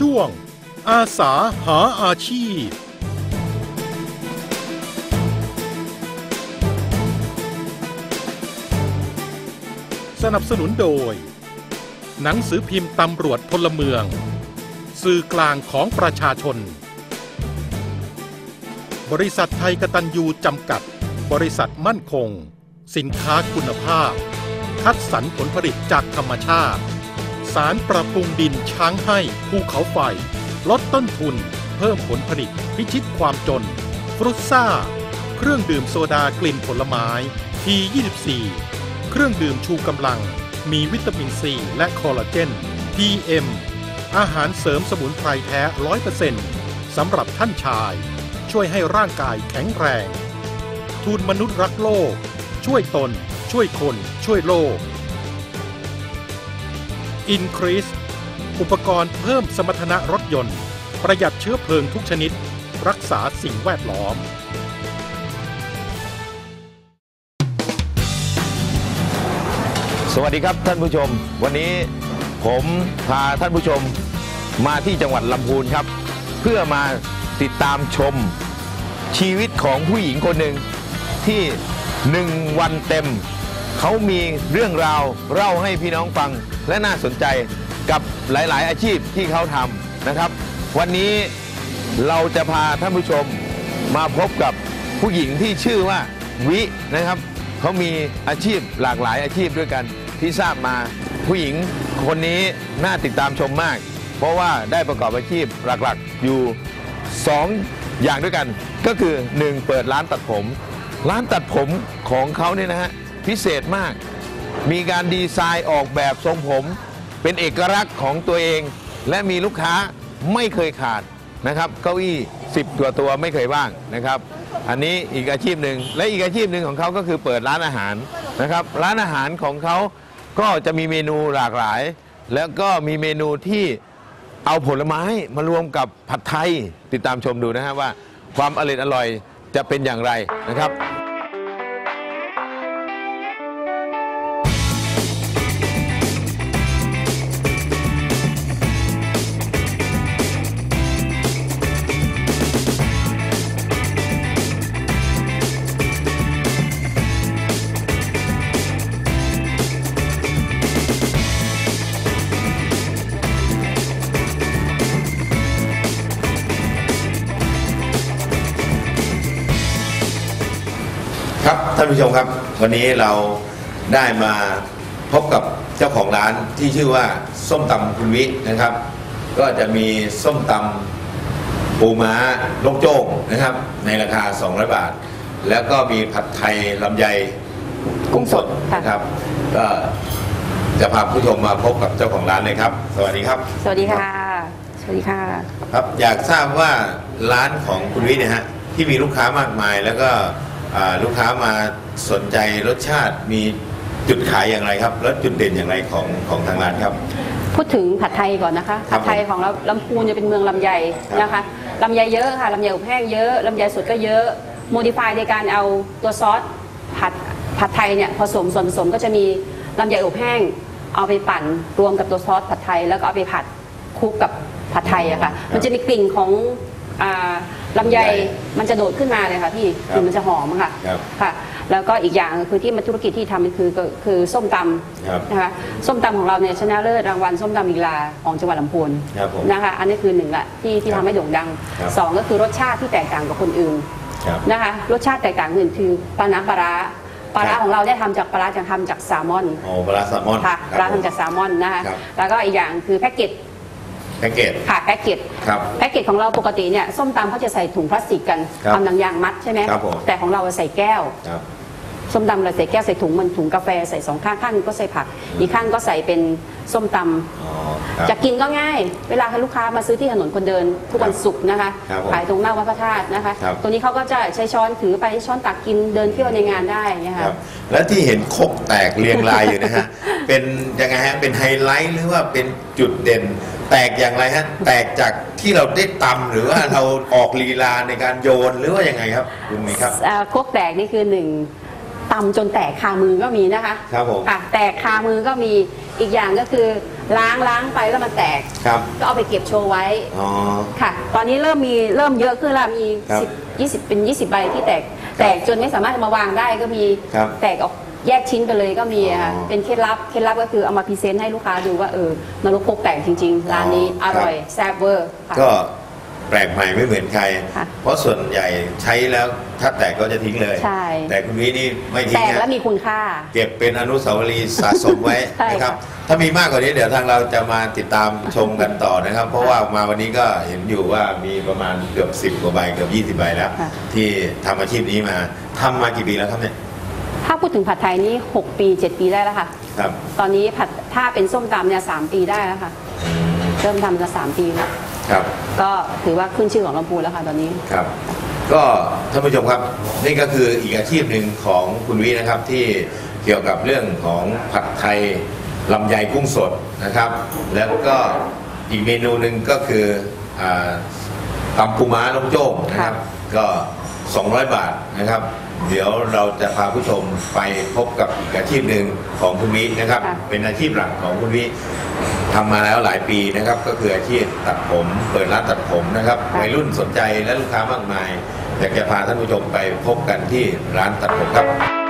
ช่วง อาสาหาอาชีพ สนับสนุนโดย หนังสือพิมพ์ตำรวจพลเมือง สื่อกลางของประชาชน บริษัทไทยกตัญญูจำกัด บริษัทมั่นคง สินค้าคุณภาพ คัดสรรผลผลิตจากธรรมชาติ สารปรับปรุงดินช้างให้ภูเขาไฟ ลดต้นทุน เพิ่มผลผลิต พิชิตความจน ฟรุตซ่า เครื่องดื่มโซดากลิ่นผลไม้ T24 เครื่องดื่มชูกำลัง มีวิตามินซีและคอลลาเจน PM อาหารเสริมสมุนไพรแท้100%สำหรับท่านชาย ช่วยให้ร่างกายแข็งแรง ทุนมนุษย์รักโลก ช่วยตน ช่วยคน ช่วยโลก Increase อุปกรณ์เพิ่มสมรรถนะรถยนต์ ประหยัดเชื้อเพลิงทุกชนิด รักษาสิ่งแวดล้อม สวัสดีครับท่านผู้ชม วันนี้ผมพาท่านผู้ชมมาที่จังหวัดลำพูนครับ เพื่อมาติดตามชมชีวิตของผู้หญิงคนหนึ่งที่หนึ่งวันเต็ม เขามีเรื่องราวเล่าให้พี่น้องฟังและน่าสนใจกับหลาย ๆ อาชีพที่เขาทำนะครับ วันนี้เราจะพาท่านผู้ชมมาพบกับผู้หญิงที่ชื่อว่าวินะครับเขามีอาชีพหลากหลายอาชีพด้วยกันที่ทราบมาผู้หญิงคนนี้น่าติดตามชมมาก เพราะว่าได้ประกอบอาชีพหลักๆอยู่ 2 อย่างด้วยกัน ก็คือ 1 เปิดร้านตัดผม ร้านตัดผมของเขาเนี่ยนะฮะ พิเศษมาก มีการดีไซน์ออกแบบทรงผม เป็นเอกลักษณ์ของตัวเอง และมีลูกค้าไม่เคยขาดนะครับ เก้าอี้10ตัวตัวไม่เคยว่างนะครับ อันนี้อีกอาชีพหนึ่งและอีกอาชีพหนึ่งของเขาก็คือเปิดร้านอาหารนะครับ ร้านอาหารของเขาก็จะมีเมนูหลากหลาย แล้วก็มีเมนูที่เอาผลไม้มารวมกับผัดไทย ติดตามชมดูนะฮะว่า ความอร่อยอร่อยจะเป็นอย่างไรนะครับ ท่านผู้ชมครับ วันนี้เราได้มาพบกับเจ้าของร้านที่ชื่อว่าส้มตำคุณวินะครับ ก็จะมีส้มตำปูม้าลกโจ้งนะครับ ในราคา 200 บาท แล้วก็มีผัดไทยลำไยกุ้งสดค่ะนะครับ ก็จะพาผู้ชมมาพบกับเจ้าของร้านเลยครับ สวัสดีครับ สวัสดีค่ะ สวัสดีค่ะ ครับอยากทราบว่าร้านของคุณวิทย์เนะฮะที่มีลูกค้ามากมายแล้วก็อ่า ลูกค้ามาสนใจรสชาติมีจุดขายอย่างไรครับ แล้วจุดเด่นอย่างไรของของทางร้านครับ พูดถึงผัดไทยก่อนนะคะครัผับดไทยของเราลำพูนจะเป็นเมืองลำไยครับนะคะลำไยเยอะค่ะลำไยอบแห้งเยอะลำไยสดก็เยอะโมดิฟายในการเอาตัวซอสผัดผัดไทยเนี่ยผสมส่วนผสมก็จะมีลำไยอบแห้ง เอาไปปั่นรวมกับตัวซอสผัดไทย แล้วก็เอาไปผัดคลุกกับผัดไทยอะค่ะมันจะมีกลิ่นของอ่า ลำไยมันจะโดดขึ้นมาเลยค่ะพี่กลิ่นมันจะหอมค่ะครับค่ะ แล้วก็อีกอย่างคือที่มันธุรกิจที่ทำคือคือคือส้มตำครับนะคะส้มตำของเราเนี่ยชนะเลิศรางวัลส้มตำลีลาของจังหวัดลำพูนครับผมนะคะ อันนี้คือหนึ่งละที่ที่ครับทำให้โด่งดังครับ สองก็คือรสชาติที่แตกต่างกับคนอื่น ครับ นะคะรสชาติแตกต่างอื่นคือปลาน้ำปลาร้าปลาร้าครับ ของเราได้ทำจากปลาร้าจะทำจากแซลมอนโอ้ปลาร้าแซลมอนค่ะปลาร้าครับผม ทำจากแซลมอนนะคะครับแล้วก็อีกอย่างคือแพ็กเกจ แพ็กเกจค่ะแพ็กเกจครับ แพ็กเกจของเราปกติเนี่ยส้มตำเขาจะใส่ถุงพลาสติกกันครับทำหนังยางมัดใช่ไหมครับผม แต่ของเราใส่แก้ว ครับ ส้มตำเราใส่แก้วใส่ถุงมันถุงกาแฟใส่สองข้างข้างหนึ่งก็ใส่ผัก อีกข้างก็ใส่เป็นส้มตำอ๋อครับจะกินก็ง่าย เวลาให้ลูกค้ามาซื้อที่ถนนคนเดินทุกวันศุกร์นะคะครับผมขายตรงหน้าวัดพระธาตุนะคะ ครับ ตัวนี้เขาก็จะใช้ช้อนถือไปช้อนตักกินเดินเที่ยวในงานได้นะคคะรับ แล้วที่เห็นครกแตกเรียงรายอยู่นะฮะ เป็นยังไงฮะ เป็นไฮไลท์หรือว่าเป็นจุดเด่น แตกอย่างไรฮะแตกจากที่เราได้ตำหรือว่าเราออกลีลาในการโยนหรือว่ายังไงครับคุณมีครับเอ่อครกแตกนี่คือหนึ่งตำจนแตกคามือก็มีนะคะครับผม ค่ะแตกคามือก็มีอีกอย่างก็คือล้างล้างไปแล้วมันแตก ครับก็เอาไปเก็บโชว์ไว้อ๋อ ค่ะ ตอนนี้เริ่มมีเริ่มเยอะขึ้นแล้วมีครับสิบยี่สิบเป็น20ใบที่แตก แตกจนไม่สามารถเอามาวางได้ก็มีครับ แตกออก แยกชิ้นไปเลยก็มีอะค่ะอ๋อเป็นเคล็ดลับเคล็ดลับก็คือเอามาพรีเซนต์ให้ลูกค้าดูว่าเออนรกพกแตกจริงๆร้านนี้อ๋ออครับร่อยแซ่บเวอร์ค่ะ ก็แปลกใหม่ไม่เหมือนใคร ค่ะเพราะส่วนใหญ่ใช้แล้วถ้าแตกก็จะทิ้งเลย ใช่ แต่คุณวินี่ไม่ทิ้แตงกนะ แล้วมีคุณค่า เก็บเป็นอนุสาวรีย์สะสมไว้ ใช่นะครับค่ะถ้ามีมากกว่านี้เดี๋ยวทางเราจะมาติดตามชมกันต่อนะครับ เพราะว่ามาวันนี้ก็เห็นอยู่ว่ามีประมาณเกือบ 10 กว่าใบเกือบ 20 ใบแล้ว ค่ะ ที่ทำอาชีพนี้มาทำมากี่ปีแล้วครับเนี่ย ถ้าพูดถึงผัดไทยนี่6ปี 7 ปีได้แล้วค่ะ ครับ ตอนนี้ผัดถ้าเป็นส้มตำเนี่ยสามปีได้แล้วค่ะ เริ่มทำจะสามปีแล้วครับ ก็ถือว่าขึ้นชื่อของลำพูนแล้วค่ะตอนนี้ ครับ ก็ท่านผู้ชมครับ นี่ก็คืออีกอาชีพหนึ่งของคุณวินะครับที่เกี่ยวกับเรื่องของผัดไทยลำไยกุ้งสดนะครับ แล้วก็อีกเมนูหนึ่งก็คืออาตำปูม้าลงโจ้งนะครับ ก็ 200 บาทนะครับ เดี๋ยวเราจะพาผู้ชมไปพบกับอีกอาชีพหนึ่งของคุณวินะครับ ค่ะ เป็นอาชีพหลักของคุณวิทำมาแล้วหลายปีนะครับ ก็คืออาชีพตัดผมเปิดร้านตัดผมนะครับวัยรุ่นสนใจและลูกค้ามากมาย อยากจะพาท่านผู้ชมไปพบกันที่ร้านตัดผมครับ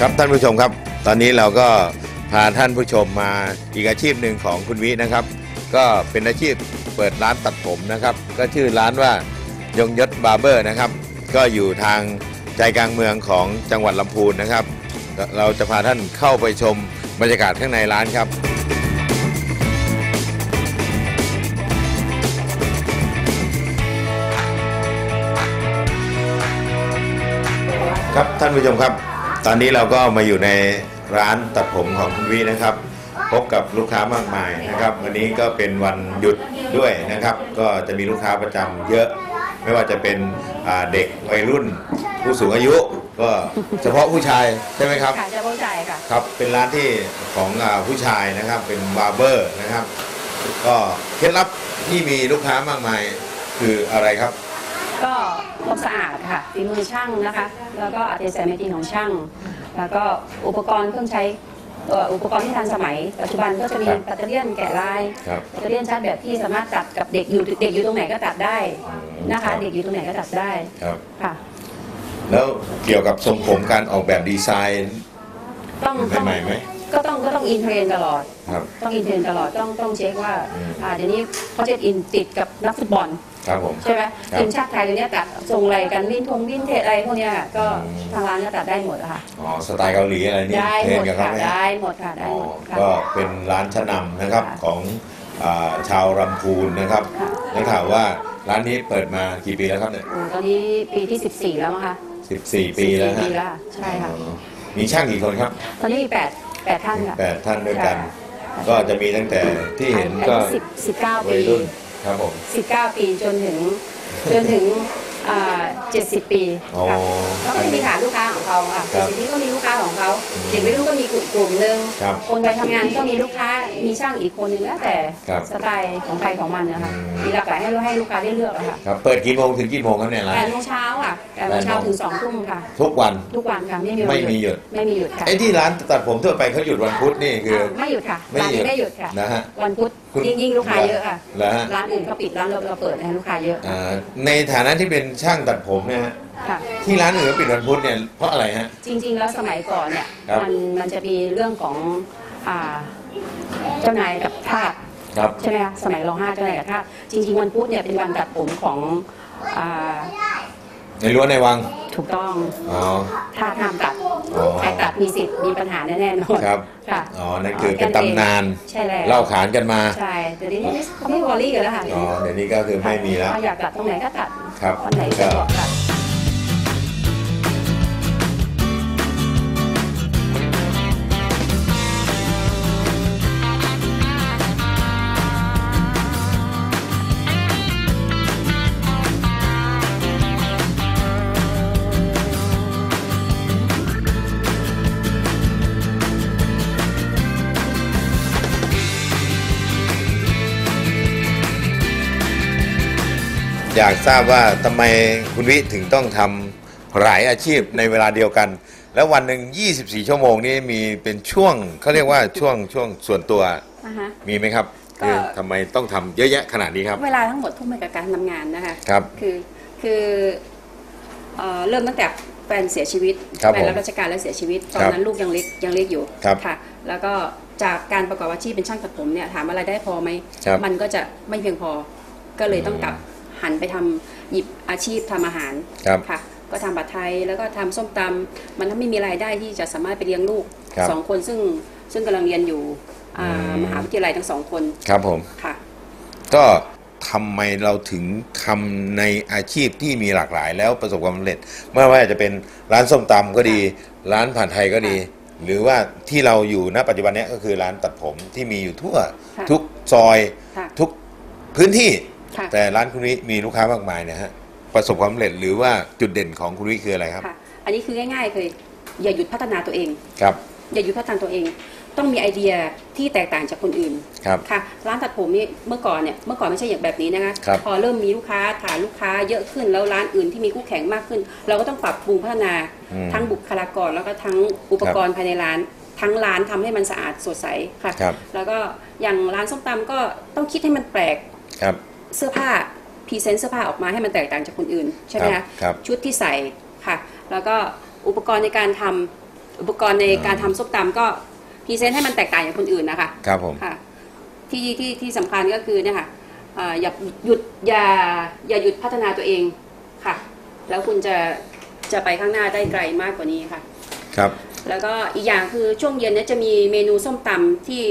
ครับท่านผู้ชมครับ ตอนนี้เราก็พาท่านผู้ชมมาอีกอาชีพหนึ่งของคุณวินะครับ ก็เป็นอาชีพเปิดร้านตัดผมนะครับ ก็ชื่อร้านว่ายงยศบาร์เบอร์นะครับ ก็อยู่ทางใจกลางเมืองของจังหวัดลำพูนนะครับ เราจะพาท่านเข้าไปชมบรรยากาศข้างในร้านครับครับท่านผู้ชมครับ ตอนนี้เราก็มาอยู่ในร้านตัดผมของคุณวินะครับ พบกับลูกค้ามากมายนะครับ วันนี้ก็เป็นวันหยุดด้วยนะครับ ก็จะมีลูกค้าประจำเยอะ ไม่ว่าจะเป็นอ่าเด็กวัยรุ่น ผู้สูงอายุก็เฉพาะผู้ชายใช่ไหมครับ ค่ะจะเข้าใจค่ะ ครับเป็นร้านที่ของอาผู้ชายนะครับเป็นบาร์เบอร์นะครับ ก็เคล็ดลับที่มีลูกค้ามากมายคืออะไรครับ ก็ ความสะอาดค่ะฝีมือช่างนะคะ แล้วก็อัตยาศัยไม่ดีของช่าง แล้วก็อุปกรณ์เครื่องใช้เอ่ออุปกรณ์ที่ทันสมัย ปัจจุบันก็จะมีครับปัตเตอร์เลียนแกะลายครับ ปัตเตอร์เลียนชาร์จแบบที่สามารถตัดกับเด็กอยู่เด็กอยู่ตรงไหนก็ตัดได้นะครัคะบเด็กอยู่ตรงไหนก็ตัดได้ครับ ค่ะ แล้วเกี่ยวกับทรงผมการออกแบบดีไซน์ ต้องต้องใหม่ๆไหม ก็ต้องก็ต้องอินเทรนด์ตลอด ครับ ต้องอินเทรนด์ตลอดต้องต้องเช็คว่าอืม อ่าเดี๋ยวนี้เขาจะอินติดกับนักฟุตบอล ครับผม ใช่ไหมครับทีมชาติไทยเดี๋ยวนี้ตัดทรงอะไรกันวินทงวินเทจอะไรพวกเนี้ยก็อืม ทางร้านก็ตัดได้หมดอะค่ะ อ๋อสไตล์เกาหลีอะไรนี่ได้เทรหมนดกับเขาค่ะไหมได้หมดค่ะได้อ๋อหมดค่ะ ก็เป็นร้านชั้นนำนะครับค่ะของอ่าชาวลำพูนนะครับค่ะ ได้ข่าวว่าร้านนี้เปิดมากี่ปีแล้วครับเนี่ยโอ้ตอนนี้ปีที่ 14 แล้วมั้งคะ14 ปีแล้ว14ปีฮะแล้วใช่ค่ะ อ๋อมีช่างกี่คนครับ ตอนนี้มีแปดแปดท่านค่ะแปดท่านด้วยกันค่ะก็จะมีตั้งแต่ที่เห็นอาก็ยุสิบสิบเก้าวัปียรุ่น ครับผมสิบเก้าปีจนถึงจนถึงเจ็ดสิบปีอ๋อค่ะเขาก็จะมีฐานลูกค้าของเขาค่ะครับเจ็ดสิบปีก็มีลูกค้าของเขาเด็กวัยรุ่นก็มีกลุ่มกลุ่มหนึ่งครับคนไปทำงานก็มีลูกค้ามีช่างอีกคนหนึ่งแล้วแต่ครับสไตล์ของใครของมันนะคะอืม มีหลากหลายให้ให้ลูกค้าได้เลือกอะค่ะครับเปิดกี่โมงถึงกี่โมงครับเนี่ยร้าน แปดโมงเช้าค่ะแปดโมงเช้าแปดโมง ถึงสองทุ่มค่ะ ทุกวัน ทุกวันค่ะไม่มีวันไม่มีหยุด ไม่มีหยุดค่ะไอ้ที่ร้านตัดผมทั่วไปเขาหยุดวันพุธนี่คือ อ่าไม่หยุดค่ะไม่ร้านหยุนี้ดไม่หยุดค่ะ นะฮะ วันพุธคุณยิ่งยิ่งลูกค้าเยอะค่ะ เหรอฮะร้านอื่นเขาปิดร้านเราเราเปิดให้ลูกค้าเยอะอ่าในฐานะที่เป็นช่างตัดผมเนี่ยฮะค่ะ ที่ร้านอื่นเขาปิดวันพุธเนี่ยเพราะอะไรฮะ จริง ๆ แล้วสมัยก่อนเนี่ยครับ มันมันจะมีเรื่องของอ่าเจ้านายกับทาสครับ ใช่ไหมคะสมัยรห้าเจ้านายกับทาสจริง ๆ วันพุธเนี่ยเป็นวันตัดผมของอ่าในรั้วในวังถูกต้องอ๋อทาสห้ามตัด อ๋อ ใครตัดมีสิทธิ์มีปัญหาแน่ๆนอนครับ ค่ะอ๋อ นั่นคือเป็นตำนาน ใช่แล้วเล่าขานกันมา ใช่แต่เดี๋ยวนี้เขาไม่วอรี่กันแล้วค่ะอ๋อ เดี๋ยวนี้ก็คือไม่มีแล้วถ้าอยากตัดตรงไหนก็ตัดครับ วันไหนก็จะบอกตัด อยากทราบว่าทำไมคุณวิถึงต้องทำหลายอาชีพในเวลาเดียวกัน แล้ววันหนึ่ง24 ชั่วโมงนี้มีเป็นช่วงเขาเรียกว่าช่วงช่วงส่วนตัวอ่าฮะ มีไหมครับก็ คือทำไมต้องทำเยอะแยะขนาดนี้ครับ เวลาทั้งหมดทุ่มไปกับการทำงานนะคะครับคือคือเอ่อเริ่มตั้งแต่แฟนเสียชีวิตครับแฟนผมรับราชการแล้วเสียชีวิตตอคนรับนั้นลูกยังเล็กยังเล็กอยู่ครับค่ะ แล้วก็จากการประกอบอาชีพเป็นช่างตัดผมเนี่ยถามอะไรายได้พอไหมครับมันก็จะไม่เพียงพอก็เลยต้องกลับ หันไปทำหยิบอาชีพทำอาหารครับค่ะ ก็ทำผัดไทยแล้วก็ทำส้มตำมันไม่มีรายได้ที่จะสามารถไปเลี้ยงลูกครับสองคนซึ่งซึ่งกำลังเรียนอยู่อ่าอืมมหาวิทยาลัยทั้งสองคนครับผมค่ะ ก็ทำไมเราถึงทำในอาชีพที่มีหลากหลาย แล้วประสบความสำเร็จไม่ว่าจะเป็นร้านส้มตำก็ดี ร้านผ่านไทยก็ดี หรือว่าที่เราอยู่ณปัจจุบันเนี้ยก็คือร้านตัดผมที่มีอยู่ทั่วค่ะทุกซอยค่ะทุกพื้นที่ค่ะ แต่ร้านคุณวิมีลูกค้ามากมายเนะฮะประสบความสำเร็จหรือว่าจุดเด่นของคุณวิคืออะไรครับ ค่ะ อันนี้คือง่ายๆคืออย่าหยุดพัฒนาตัวเอง ครับ อย่าหยุดพัฒนาตัวเอง ต้องมีไอเดียที่แตกต่างจากคนอื่น ครับ ค่ะ ร้านตัดผมนี่เมื่อก่อนเนี่ยเมื่อก่อนไม่ใช่อย่างแบบนี้นะคะครับพอเริ่มมีลูกค้าฐานลูกค้าเยอะขึ้นแล้วร้านอื่นที่มีคู่แข่งมากขึ้น เราก็ต้องปรับปรุงพัฒนาอืมทั้งบุคลากรแล้วก็ทั้งอุปกรณ์ภายในร้าน ทั้งร้านทำให้มันสะอาดสดใสค่ะ ครับ แล้วก็อย่างร้านส้มตำก็ต้องคิดให้มันแปลก ครับ เสื้อผ้าพรีเซนต์เสื้อผ้าออกมาให้มันแตกต่างจากคนอื่นใช่ไหมครัคะบครับ ชุดที่ใส่ค่ะ แล้วก็อุปกรณ์ในการทำอุปกรณ์ในการทำส้มตำก็พรีเซนต์ให้มันแตกต่างจากคนอื่นนะคะครับผมค่ะที่ที่ที่สำคัญก็คือเนี่ยค่ะอ่าอย่าหยุดอย่าอย่าหยุดพัฒนาตัวเองค่ะ แล้วคุณจะจะไปข้างหน้าได้ไกลมากกว่านี้ค่ะ ครับ แล้วก็อีกอย่างคือช่วงเย็นเนี่ยจะมีเมนูส้มตำที่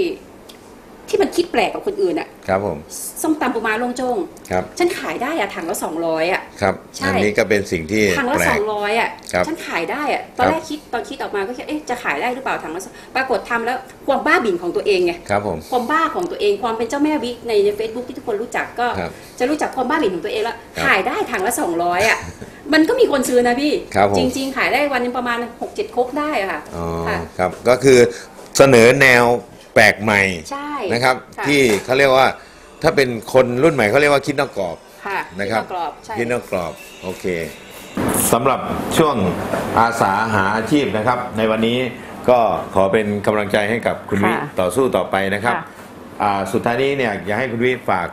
ที่มันคิดแปลกกว่าคนอื่นอะ ครับผมส้มตำปูม้าโล่งโจ้งครับ ฉันขายได้อะถังละสองร้อยอะครับใช่อันนี้ก็เป็นสิ่งที่ถังละแปลสอกงร้อยอะครับฉันขายได้อะตอนครับแรกคิดตอนคิดออกมาก็คิดเอ๊ะจะขายได้หรือเปล่าถังละสปรากฏทำแล้วความบ้าบิ่นของตัวเองไงครับผมความบ้าของตัวเองความเป็นเจ้าแม่วิกในในเฟซบุ๊กที่ทุกคนรู้จักก็ครับจะรู้จักความบ้าบิ่นของตัวเองแล้วครับขายได้ถังละสองร้อยอะมันก็มีคนซื้อนะพี่ครับผมจริง ๆ ขายได้วันหนึงประมาณ6กเจ็ดครกได้อะค่ะอ๋อค่ะครับก็คือเสนอแนว แปลกใหม่ใช่นะครับะที่เขาเรียกว่าถ้าเป็นคนรุ่นใหม่เขาเรียกว่าคิดนอกกรอบค่ะนะครับที่กรอบใช่ คิดนอกกรอบโอเคสำหรับช่วงอาสาหาอาชีพนะครับ ในวันนี้ก็ขอเป็นกำลังใจให้กับคุณวิค่ะต่อสู้ต่อไปนะครับค่ะ อ่าสุดท้ายนี้เนี่ยอยากให้คุณวิฝาก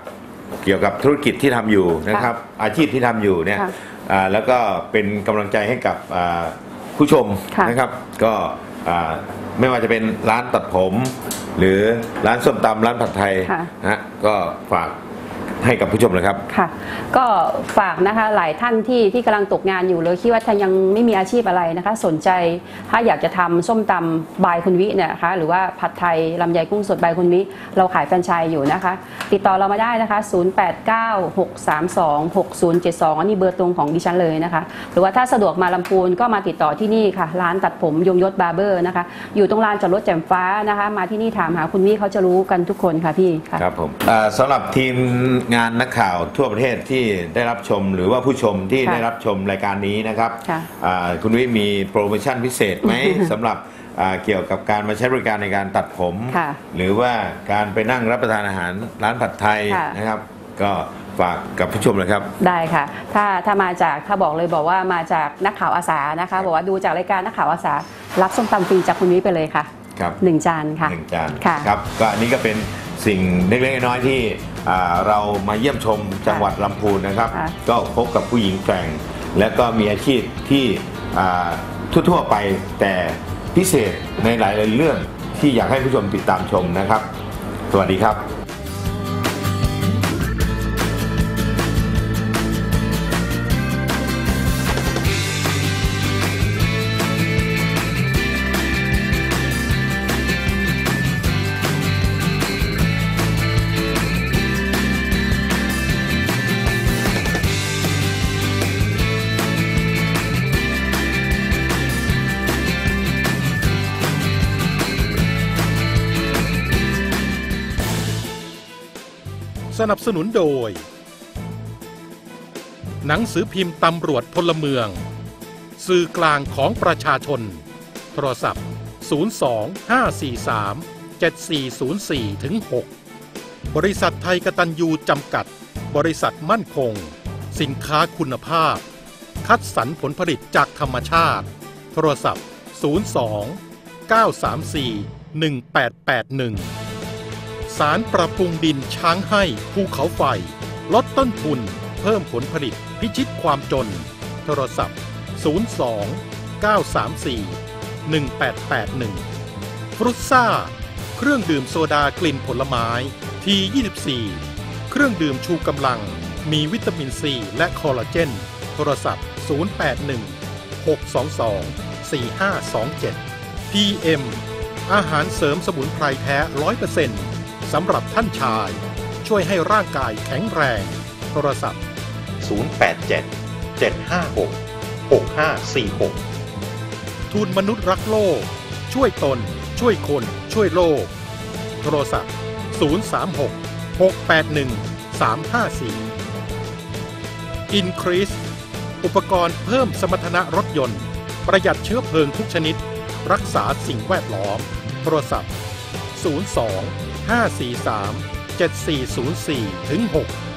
เกี่ยวกับธุรกิจที่ทำอยู่นะครับ อาชีพที่ทำอยู่เนี่ย ค่ะอ่าแล้วก็เป็นกำลังใจให้กับอ่าผู้ชมค่ะนะครับ ก็อ่า ไม่ว่าจะเป็นร้านตัดผม หรือร้านส้มตำร้านผัดไทยค่ะ นะฮะก็ฝาก ให้กับผู้ชมเลยครับ ค่ะ ก็ฝากนะคะหลายท่านที่ที่กำลังตกงานอยู่เลยคิดว่าท่านยังไม่มีอาชีพอะไรนะคะ สนใจถ้าอยากจะทำส้มตำบายคุณวิเนี่ยนะคะหรือว่าผัดไทยลำไยกุ้งสดบายคุณวิ เราขายแฟรนไชส์อยู่นะคะ ติดต่อเรามาได้นะคะ 0896326072 อันนี้เบอร์ตรงของดิฉันเลยนะคะ หรือว่าถ้าสะดวกมาลำพูนก็มาติดต่อที่นี่ค่ะ ร้านตัดผมยงยศบาร์เบอร์นะคะ อยู่ตรงลานจอดรถแจ่มฟ้านะคะ มาที่นี่ถามหาคุณวิเขาจะรู้กันทุกคนค่ะพี่ค่ะ ครับผมอ่าสำหรับทีมงานนักข่าวทั่วประเทศที่ได้รับชม หรือว่าผู้ชมที่ค่ะได้รับชมรายการนี้นะครับค่ะ อ่าคุณวิมีโปรโมชั่นพิเศษไหม สำหรับอ่าเกี่ยวกับการมาใช้บริการในการตัดผม ค่ะหรือว่าการไปนั่งรับประทานอาหารร้านผัดไทยค่ะ นะครับ ก็ฝากกับผู้ชมเลยครับ ได้ค่ะ ถ้าถ้ามาจากถ้าบอกเลยบอกว่ามาจากนักข่าวอาสานะคะ บอกว่าดูจากรายการนักข่าวอาสา รับส้มตำฟรีจากคุณวิไปเลยค่ะครับ หนึ่งจานค่ะ หนึ่งจานค่ะ ครับก็อันนี้ก็เป็นสิ่งเล็กๆน้อยๆที่ อ่าเรามาเยี่ยมชมจังหวัดลำพูนนะครับ ค่ะ ก็พบกับผู้หญิงแกร่ง และก็มีอาชีพที่อ่าทั่วๆไปแต่พิเศษในหลายๆเรื่องที่อยากให้ผู้ชมติดตามชมนะครับ สวัสดีครับ นับสนุนโดย หนังสือพิมพ์ตำรวจพลเมือง สื่อกลางของประชาชน โทรศัพท์ 02 543 7404ถึง6บริษัทไทยกตัญญูจำกัด บริษัทมั่นคง สินค้าคุณภาพ คัดสรรผลผลิตจากธรรมชาติ โทรศัพท์ 02 934 1881 สารปรับปรุงดินช้างให้ภูเขาไฟ ลดต้นทุน เพิ่มผลผลิตพิชิตความจน โทรศัพท์ 02 934 1881 ฟรุตซ่า เครื่องดื่มโซดากลิ่นผลไม้ที 24 เครื่องดื่มชูกำลัง มีวิตามินซีและคอลลาเจน โทรศัพท์ 081 622 4527 PM อาหารเสริมสมุนไพรแท้ 100% สำหรับท่านชาย ช่วยให้ร่างกายแข็งแรง โทรศัพท์ 087 756 6546 ทุนมนุษย์รักโลก ช่วยตน ช่วยคน ช่วยโลก โทรศัพท์ 036 681 354 Increase อุปกรณ์เพิ่มสมรรถนะรถยนต์ ประหยัดเชื้อเพลิงทุกชนิด รักษาสิ่งแวดล้อม โทรศัพท์ 02 543 7404ถึง6